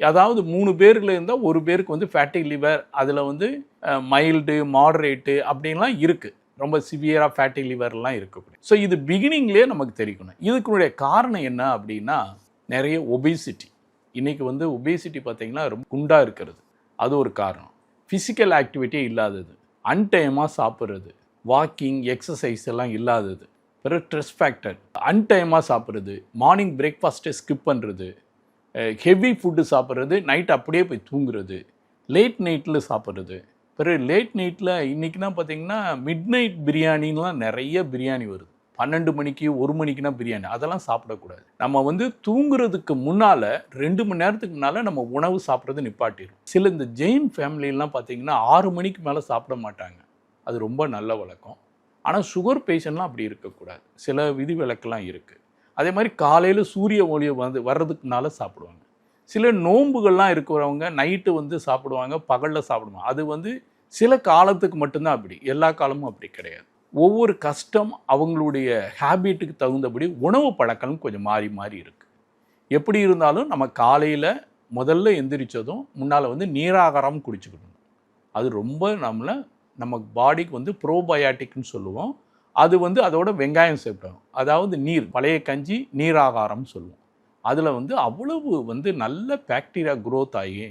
அதாவது மூணு பேருக்குள்ள இருந்தால் ஒரு பேருக்கு வந்து ஃபேட்டி லிவர் அதில் வந்து மைல்டு மாடரேட்டு அப்படின்லாம் இருக்குது ரொம்ப சிவியராக ஃபேட்டி லிவர்லாம் இருக்கக்கூடிய ஸோ இது பிகினிங்லேயே நமக்கு தெரியணும் இதுக்குடைய காரணம் என்ன அப்படின்னா நிறைய ஒபேசிட்டி இன்றைக்கி வந்து ஒபேசிட்டி பார்த்திங்கன்னா ரொம்ப குண்டாக இருக்கிறது. அது ஒரு காரணம். ஃபிசிக்கல் ஆக்டிவிட்டியே இல்லாதது. அன்டைமாக சாப்பிட்றது. வாக்கிங் எக்ஸசைஸ் எல்லாம் இல்லாதது. பிறகு ஸ்ட்ரெஸ் ஃபேக்டர் அன்டைமாக சாப்பிட்றது. மார்னிங் பிரேக்ஃபாஸ்ட்டை ஸ்கிப் பண்ணுறது ஹெவி ஃபுட்டு சாப்பிட்றது நைட் அப்படியே போய் தூங்குறது லேட் நைட்டில் சாப்பிட்றது. பிறகு லேட் நைட்டில் இன்றைக்கினா பார்த்தீங்கன்னா மிட் நைட் பிரியாணின்லாம் நிறைய பிரியாணி வருது. பன்னெண்டு மணிக்கு ஒரு மணிக்குனா பிரியாணி. அதெல்லாம் சாப்பிடக்கூடாது. நம்ம வந்து தூங்குறதுக்கு முன்னால் ரெண்டு மணி நேரத்துக்கு முன்னால் நம்ம உணவு சாப்பிட்றது நிப்பாட்டிடும் சில இந்த ஜெயின் ஃபேமிலிலாம் பார்த்தீங்கன்னா ஆறு மணிக்கு மேலே சாப்பிட மாட்டாங்க. அது ரொம்ப நல்ல வழக்கம். ஆனால் சுகர் பேஷண்ட்லாம் அப்படி இருக்கக்கூடாது. சில விதிவிலக்கெல்லாம் இருக்குது அதே மாதிரி காலையில் சூரிய ஒளி வந்து வர்றதுக்குனால சாப்பிடுவாங்க. சில நோன்புகள்லாம் இருக்கிறவங்க நைட்டு வந்து சாப்பிடுவாங்க பகலில் சாப்பிடுவாங்க. அது வந்து சில காலத்துக்கு மட்டும்தான் அப்படி. எல்லா காலமும் அப்படி கிடையாது. ஒவ்வொரு கஷ்டம் அவங்களுடைய ஹேபிட்டுக்கு தகுந்தபடி உணவு பழக்கம் கொஞ்சம் மாறி மாறி இருக்குது எப்படி இருந்தாலும் நம்ம காலையில் முதல்ல எந்திரிச்சதும் முன்னால் வந்து நீராகாரம் குடிச்சுக்கணும். அது ரொம்ப நம்மளை நம்ம பாடிக்கு வந்து ப்ரோபயாட்டிக்னு சொல்லுவோம். அது வந்து அதோட வெங்காயம் சேர்ப்போம் அதாவது நீர் பழைய கஞ்சி நீராகாரம்னு சொல்லுவோம். அதில் வந்து அவ்வளவு வந்து நல்ல பேக்டீரியா குரோத் ஆகி